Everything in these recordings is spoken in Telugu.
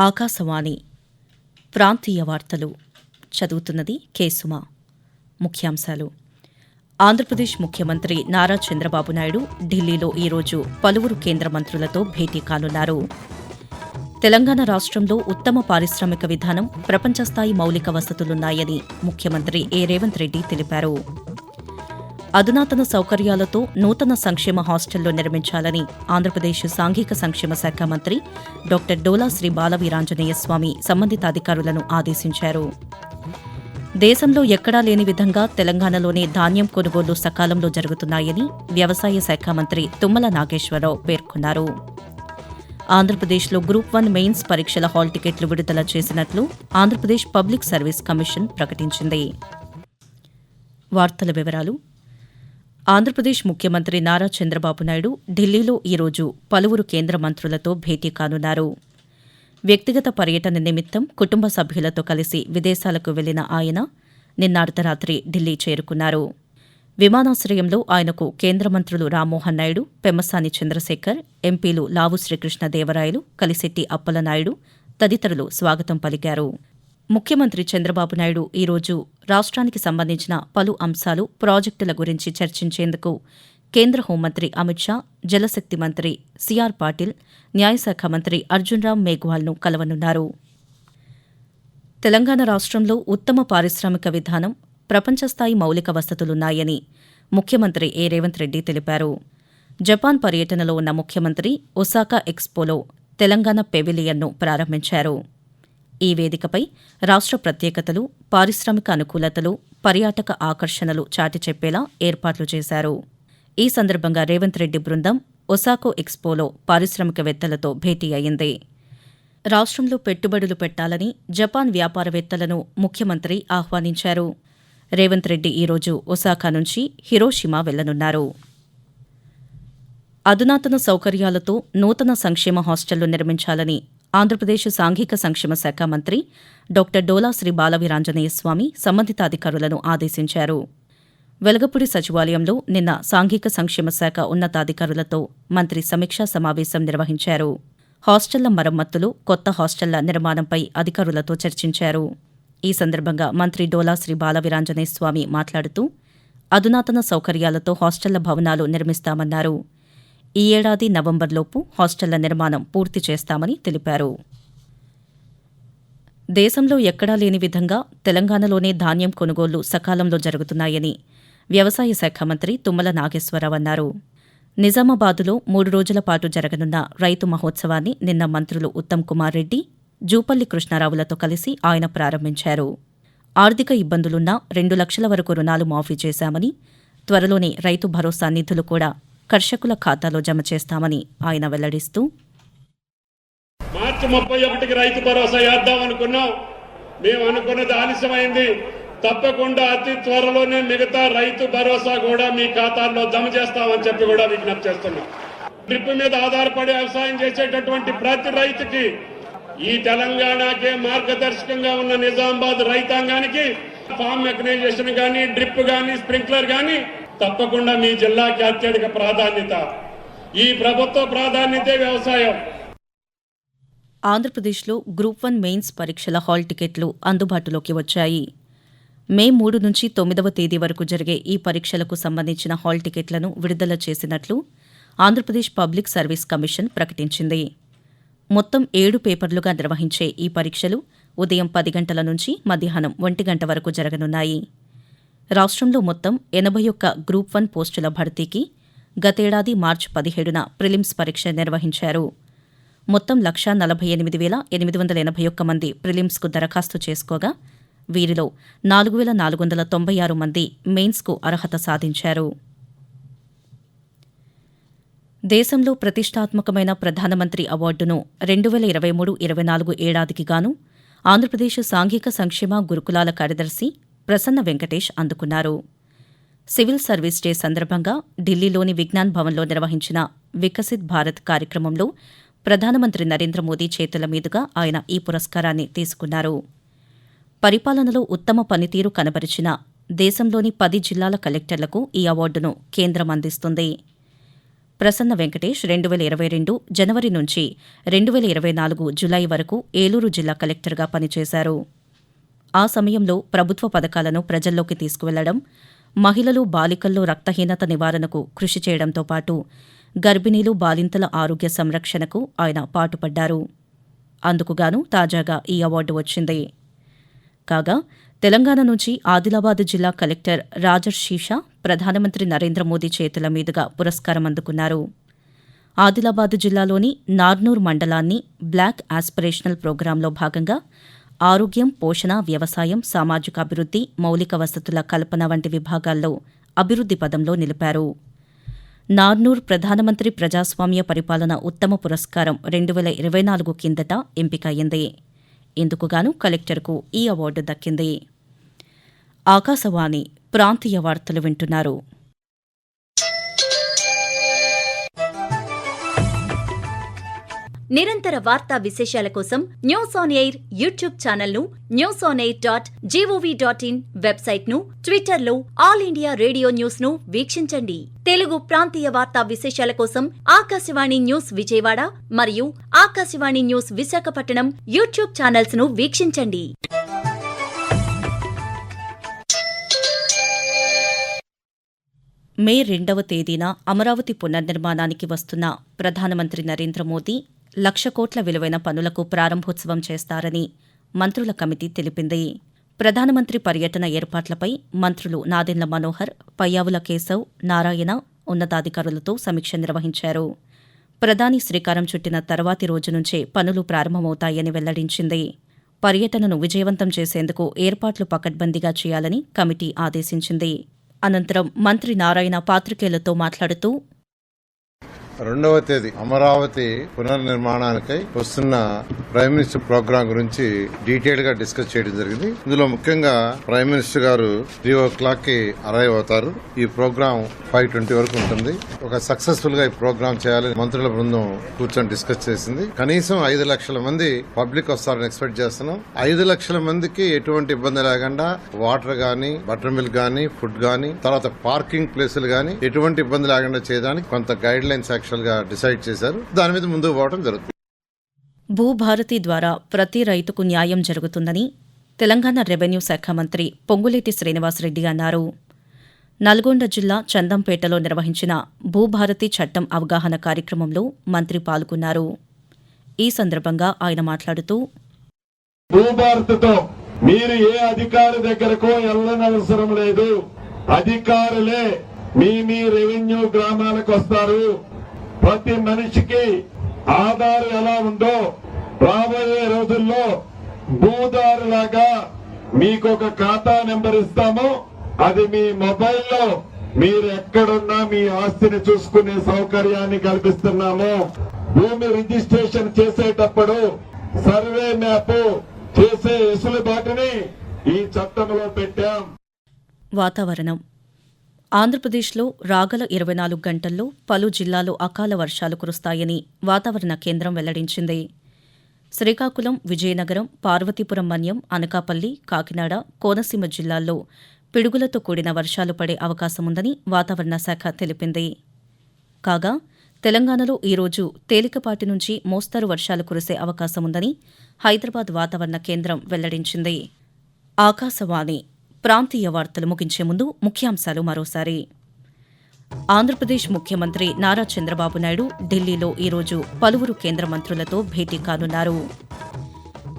ఆకాశవాణి ప్రాంతీయ వార్తలు చదువుతున్నది కేసుమ ముఖ్యాంశాలు. ఆంధ్రప్రదేశ్ ముఖ్యమంత్రి నారా చంద్రబాబు నాయుడు ఢిల్లీలో ఈరోజు పలువురు కేంద్ర మంత్రులతో భేటీ కానున్నారు. తెలంగాణ రాష్ట్రంలో ఉత్తమ పారిశ్రామిక విధానం ప్రపంచస్థాయి మౌలిక వసతులున్నాయని ముఖ్యమంత్రి ఏ. రేవంత్ రెడ్డి తెలిపారు. అధునాతన సౌకర్యాలతో నూతన సంక్షేమ హాస్టళ్ళు నిర్మించాలని ఆంధ్రప్రదేశ్ సాంఘిక సంక్షేమ శాఖ మంత్రి డాక్టర్ డోలా శ్రీ బాలవీరాంజనేయ స్వామి సంబంధిత అధికారులను ఆదేశించారు. దేశంలో ఎక్కడా లేని విధంగా తెలంగాణలోనే ధాన్యం కొనుగోళ్ళు సకాలంలో జరుగుతున్నాయని వ్యవసాయ శాఖ మంత్రి తుమ్మల నాగేశ్వరరావు పేర్కొన్నారు. ఆంధ్రప్రదేశ్లో గ్రూప్ వన్ మెయిన్స్ పరీక్షల హాల్ టికెట్లు విడుదల చేసినట్లు ఆంధ్రప్రదేశ్ పబ్లిక్ సర్వీస్ కమిషన్ ప్రకటించింది. వార్తల వివరాలు ఆంధ్రప్రదేశ్ ముఖ్యమంత్రి నారా చంద్రబాబు నాయుడు ఢిల్లీలో ఈరోజు పలువురు కేంద్ర మంత్రులతో భేటీ కానున్నారు. వ్యక్తిగత పర్యటన నిమిత్తం కుటుంబ సభ్యులతో కలిసి విదేశాలకు వెళ్ళిన ఆయన నిన్న అర్ధరాత్రి ఢిల్లీ చేరుకున్నారు. విమానాశ్రయంలో ఆయనకు కేంద్ర మంత్రులు రామ్మోహన్ నాయుడు పెమ్మసాని చంద్రశేఖర్ ఎంపీలు లావు శ్రీకృష్ణదేవరాయలు కలిశెట్టి అప్పలనాయుడు తదితరులు స్వాగతం పలికారు. ముఖ్యమంత్రి చంద్రబాబు నాయుడు ఈరోజు రాష్ట్రానికి సంబంధించిన పలు అంశాలు ప్రాజెక్టుల గురించి చర్చించేందుకు కేంద్ర హోంమంత్రి అమిత్ షా జలశక్తి మంత్రి సిఆర్ పాటిల్ న్యాయశాఖ మంత్రి అర్జున్ రామ్ మేఘ్వాల్ను కలవనున్నారు. తెలంగాణ రాష్ట్రంలో ఉత్తమ పారిశ్రామిక విధానం ప్రపంచస్థాయి మౌలిక వసతులున్నాయని ముఖ్యమంత్రి ఏ. రేవంత్ రెడ్డి తెలిపారు. జపాన్ పర్యటనలో ఉన్న ముఖ్యమంత్రి ఒసాకా ఎక్స్పోలో తెలంగాణ పెవిలియన్ను ప్రారంభించారు. ఈ వేదికపై రాష్ట్ర ప్రత్యేకతలు పారిశ్రామిక అనుకూలతలు పర్యాటక ఆకర్షణలు చాటి చెప్పేలా ఏర్పాట్లు చేశారు. ఈ సందర్భంగా రేవంత్ రెడ్డి బృందం ఒసాకో ఎక్స్పోలో పారిశ్రామికవేత్తలతో భేటీ అయింది. రాష్ట్రంలో పెట్టుబడులు పెట్టాలని జపాన్ వ్యాపారవేత్తలను ముఖ్యమంత్రి ఆహ్వానించారు. రేవంత్ రెడ్డి ఈరోజు ఒసాకా నుంచి హిరోషిమా వెళ్ళనున్నారు. అధునాతన సౌకర్యాలతో నూతన సంక్షేమ హాస్టళ్ళు నిర్మించాలని ఆంధ్రప్రదేశ్ సాంఘిక సంక్షేమ శాఖ మంత్రి డాక్టర్ డోలా శ్రీ బాలవీరాంజనేయ స్వామి సంబంధిత అధికారులను ఆదేశించారు. వెలగపూడి సచివాలయంలో నిన్న సాంఘిక సంక్షేమ శాఖ ఉన్నతాధికారులతో మంత్రి సమీక్షా సమావేశం నిర్వహించారు. హాస్టళ్ళ మరమ్మతులు కొత్త హాస్టళ్ళ నిర్మాణంపై అధికారులతో చర్చించారు. ఈ సందర్భంగా మంత్రి డోలా శ్రీ బాలవీరాంజనేయ స్వామి మాట్లాడుతూ అధునాతన సౌకర్యాలతో హాస్టళ్ళ భవనాలు నిర్మిస్తామన్నారు. ఈ ఏడాది నవంబర్లోపు హాస్టళ్ళ నిర్మాణం పూర్తి చేస్తామని తెలిపారు. దేశంలో ఎక్కడా లేని విధంగా తెలంగాణలోనే ధాన్యం కొనుగోళ్ళు సకాలంలో జరుగుతున్నాయని వ్యవసాయ శాఖ మంత్రి తుమ్మల నాగేశ్వరరావు అన్నారు. నిజామాబాదులో మూడు రోజుల పాటు జరగనున్న రైతు మహోత్సవాన్ని నిన్న మంత్రులు ఉత్తమ్ కుమార్ రెడ్డి జూపల్లి కృష్ణారావులతో కలిసి ఆయన ప్రారంభించారు. ఆర్థిక ఇబ్బందులున్నా రెండు లక్షల వరకు రుణాలు మాఫీ చేశామని త్వరలోనే రైతు భరోసా నిధులు కూడా కర్షకుల ఖాతాలో జమ చేస్తామని ఆయన వెల్లడిస్తూ మార్చి ముప్పై ఒకటికి రైతు భరోసా వేద్దాం అనుకున్నాం. మేము అనుకున్నది ఆలస్యమైంది. తప్పకుండా అతి త్వరలోనే మిగతా రైతు భరోసా కూడా మీ ఖాతాల్లో జమ చేస్తామని చెప్పి కూడా విజ్ఞప్తి చేస్తున్నాం. డ్రిప్ మీద ఆధారపడి వ్యవసాయం చేసేటటువంటి ప్రతి రైతుకి ఈ తెలంగాణకే మార్గదర్శకంగా ఉన్న నిజామాబాద్ రైతాంగానికి ఫామ్ మెకనైజేషన్ కానీ డ్రిప్ కానీ స్ప్రింక్లర్ కానీ తప్పకుండా మీ జిల్లాకి అత్యధిక ప్రాధాన్యత. ఈ ప్రభుత్వ ప్రాధాన్యతే వ్యవసాయం. ఆంధ్రప్రదేశ్లో గ్రూప్ వన్ మెయిన్స్ పరీక్షల హాల్ టికెట్లు అందుబాటులోకి వచ్చాయి. మే మూడు నుంచి తొమ్మిదవ తేదీ వరకు జరిగే ఈ పరీక్షలకు సంబంధించిన హాల్ టికెట్లను విడుదల చేసినట్లు ఆంధ్రప్రదేశ్ పబ్లిక్ సర్వీస్ కమిషన్ ప్రకటించింది. మొత్తం ఏడు పేపర్లుగా నిర్వహించే ఈ పరీక్షలు ఉదయం పది గంటల నుంచి మధ్యాహ్నం ఒంటి గంట వరకు జరగనున్నాయి. రాష్ట్రంలో మొత్తం ఎనభై ఒక్క గ్రూప్ వన్ పోస్టుల భర్తీకి గతేడాది మార్చి పదిహేడున ప్రిలిమ్స్ పరీక్ష నిర్వహించారు. మొత్తం లక్షా నలభై ఎనిమిది వేల ఎనిమిది వందల ఎనభై ఒక్క మంది ప్రిలిమ్స్కు దరఖాస్తు చేసుకోగా వీరిలో నాలుగు వేల నాలుగు వందల తొంభై ఆరు మంది మెయిన్స్కు అర్హత సాధించారు. దేశంలో ప్రతిష్టాత్మకమైన ప్రధానమంత్రి అవార్డును రెండు వేల ఇరవై మూడు ఇరవై నాలుగు ఏడాదికి గాను ఆంధ్రప్రదేశ్ సాంఘిక సంక్షేమ గురుకులాల కార్యదర్శి ప్రసన్న వెంకటేష్ అందుకున్నారు. సివిల్ సర్వీస్ డే సందర్భంగా ఢిల్లీలోని విజ్ఞాన్ భవన్లో నిర్వహించిన వికసిత్ భారత్ కార్యక్రమంలో ప్రధానమంత్రి నరేంద్ర మోదీ చేతుల మీదుగా ఆయన ఈ పురస్కారాన్ని తీసుకున్నారు. పరిపాలనలో ఉత్తమ పనితీరు కనబరిచిన దేశంలోని పది జిల్లాల కలెక్టర్లకు ఈ అవార్డును కేంద్రం అందిస్తుంది. ప్రసన్న వెంకటేష్ రెండు వేల ఇరవై రెండు జనవరి నుంచి రెండు వేల ఇరవై నాలుగు జులై వరకు ఏలూరు జిల్లా కలెక్టర్గా పనిచేశారు. ఆ సమయంలో ప్రభుత్వ పథకాలను ప్రజల్లోకి తీసుకువెళ్ళడం మహిళలు బాలికల్లో రక్తహీనత నివారణకు కృషి చేయడంతో పాటు గర్భిణీలు బాలింతల ఆరోగ్య సంరక్షణకు ఆయన పాటుపడ్డారు. అందుకుగాను తాజాగా ఈ అవార్డు వచ్చింది. కాగా తెలంగాణ నుంచి ఆదిలాబాద్ జిల్లా కలెక్టర్ రాజర్షీషా ప్రధానమంత్రి నరేంద్ర మోదీ చేతుల మీదుగా పురస్కారం అందుకున్నారు. ఆదిలాబాద్ జిల్లాలోని నార్నూర్ మండలాన్ని బ్లాక్ ఆస్పిరేషనల్ ప్రోగ్రాంలో భాగంగా ఆరోగ్యం పోషణ వ్యవసాయం సామాజిక అభివృద్ధి మౌలిక వసతుల కల్పన వంటి విభాగాల్లో అభివృద్ధి పదంలో నిలిపారు. నార్నూర్ ప్రధానమంత్రి ప్రజాస్వామ్య పరిపాలన ఉత్తమ పురస్కారం రెండు వేల ఇరవై నాలుగు కిందట ఎంపికయింది ఇందుకుగాను కలెక్టర్కు ఈ అవార్డు దక్కింది. ఆకాశవాణి ప్రాంతీయ వార్తలు వింటున్నారు. నిరంతర వార్తా విశేషాల కోసం న్యూస్ ఆన్ ఎయిర్ యూట్యూబ్ ఛానల్ను news on air dot G O V dot in వెబ్సైట్ను ట్విట్టర్లో ఆల్ ఇండియా రేడియో న్యూస్ను వీక్షించండి. తెలుగు ప్రాంతీయ వార్తా విశేషాల కోసం ఆకాశవాణి న్యూస్ విజయవాడ మరియు ఆకాశవాణి న్యూస్ విశాఖపట్నం యూట్యూబ్ ఛానల్స్ను వీక్షించండి. మే రెండవ తేదీన అమరావతి పునర్నిర్మాణానికి వస్తున్న ప్రధానమంత్రి నరేంద్ర మోదీ లక్ష కోట్ల విలువైన పనులకు ప్రారంభోత్సవం చేస్తారని మంత్రుల కమిటీ తెలిపింది. ప్రధానమంత్రి పర్యటన ఏర్పాట్లపై మంత్రులు నాదెండ్ల మనోహర్ పయ్యావుల కేశవ్ నారాయణ ఉన్నతాధికారులతో సమీక్ష నిర్వహించారు. ప్రధాని శ్రీకారం చుట్టిన తర్వాతి రోజు నుంచే పనులు ప్రారంభమవుతాయని వెల్లడించింది. పర్యటనను విజయవంతం చేసేందుకు ఏర్పాట్లు పకడ్బందీగా చేయాలని కమిటీ ఆదేశించింది. అనంతరం మంత్రి నారాయణ పాత్రికేయులతో మాట్లాడుతూ రెండవ తేదీ అమరావతి పునర్నిర్మాణానికై వస్తున్న ప్రైమ్ మినిస్టర్ ప్రోగ్రాం గురించి డీటెయిల్గా డిస్కస్ చేయడం జరిగింది. ఇందులో ముఖ్యంగా ప్రైమ్ మినిస్టర్ గారు త్రీ ఓ క్లాక్కి అరైవ్ అవుతారు. ఈ ప్రోగ్రాం ఫైవ్ ట్వంటీ వరకు ఉంటుంది. ఒక సక్సెస్ఫుల్గా ఈ ప్రోగ్రాం చేయాలని మంత్రుల బృందం కూర్చొని డిస్కస్ చేసింది. కనీసం ఐదు లక్షల మంది పబ్లిక్ వస్తారని ఎక్స్పెక్ట్ చేస్తున్నాం. ఐదు లక్షల మందికి ఎటువంటి ఇబ్బంది లేకుండా వాటర్ గానీ బటర్ మిల్క్ గానీ ఫుడ్ గానీ తర్వాత పార్కింగ్ ప్లేసులు గానీ ఎటువంటి ఇబ్బంది లేకుండా చేయడానికి కొంత గైడ్ లైన్స్ యాక్షన్ గా డిసైడ్ చేశారు. దాని మీద ముందుకు పోవడం జరుగుతుంది. భూభారతి ద్వారా ప్రతి రైతుకు న్యాయం జరుగుతుందని తెలంగాణ రెవెన్యూ శాఖ మంత్రి పొంగులేటి శ్రీనివాసరెడ్డి అన్నారు. నల్గొండ జిల్లా చందంపేటలో నిర్వహించిన భూభారతి చట్టం అవగాహన కార్యక్రమంలో మంత్రి పాల్గొన్నారు. ఈ సందర్భంగా ఆయన మాట్లాడుతూ భూభారతితో మీరు ఏ అధికారి దగ్గరకు వెళ్ళనవసరం లేదు. అధికారులే మీ మీ రెవెన్యూ గ్రామాలకు వస్తారు. ప్రతి మనిషికి ఆధార్ ఎలా ఉందో రాబోయే రోజుల్లో భూదారులాగా మీకు ఒక ఖాతా నెంబర్ ఇస్తాము. అది మీ మొబైల్లో మీరు ఎక్కడున్నా మీ ఆస్తిని చూసుకునే సౌకర్యాన్ని కల్పిస్తున్నాము. భూమి రిజిస్ట్రేషన్ చేసేటప్పుడు సర్వే మ్యాప్ చేసే వెసులుబాటుని ఈ చట్టంలో పెట్టాం. వాతావరణం. ఆంధ్రప్రదేశ్లో రాగల ఇరవై నాలుగు గంటల్లో పలు జిల్లాల్లో అకాల వర్షాలు కురుస్తాయని వాతావరణ కేంద్రం వెల్లడించింది. శ్రీకాకుళం విజయనగరం పార్వతీపురం మన్యం అనకాపల్లి కాకినాడ కోనసీమ జిల్లాల్లో పిడుగులతో కూడిన వర్షాలు పడే అవకాశముందని వాతావరణ శాఖ తెలిపింది. కాగా తెలంగాణలో ఈరోజు తేలికపాటి నుంచి మోస్తరు వర్షాలు కురిసే అవకాశముందని హైదరాబాద్ వాతావరణ కేంద్రం వెల్లడించింది. ఆకాశవాణి ప్రాంతీయ వార్తలు ముగించే ముందు ముఖ్యాంశాలు మరోసారి. ఆంధ్రప్రదేశ్ ముఖ్యమంత్రి నారా చంద్రబాబు నాయుడు ఢిల్లీలో ఈరోజు పలువురు కేంద్ర మంత్రులతో భేటీ కానున్నారు.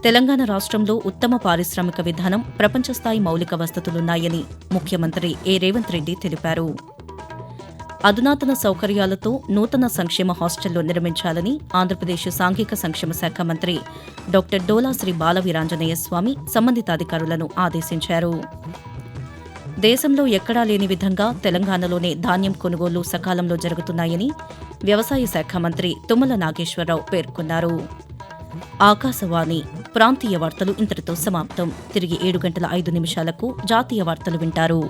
తెలంగాణ రాష్ట్రంలో ఉత్తమ పారిశ్రామిక విధానం ప్రపంచస్థాయి మౌలిక వసతులున్నాయని ముఖ్యమంత్రి ఏ రేవంత్ రెడ్డి తెలిపారు. అధునాతన సౌకర్యాలతో నూతన సంక్షేమ హాస్టళ్ళు నిర్మించాలని ఆంధ్రప్రదేశ్ సాంఘిక సంక్షేమ శాఖ మంత్రి డాక్టర్ డోలా శ్రీ బాలవీరాంజనేయ స్వామి సంబంధిత అధికారులను ఆదేశించారు. దేశంలో ఎక్కడా లేని విధంగా తెలంగాణలోనే ధాన్యం కొనుగోలు సకాలంలో జరుగుతున్నాయని వ్యవసాయ శాఖ మంత్రి తుమ్మల నాగేశ్వరరావు పేర్కొన్నారు. ఆకాశవాణి ప్రాంతీయ వార్తలు ఇంతటితో సమాప్తం. తిరిగి ఏడు గంటల ఐదు నిమిషాలకు జాతీయ వార్తలు వింటారు.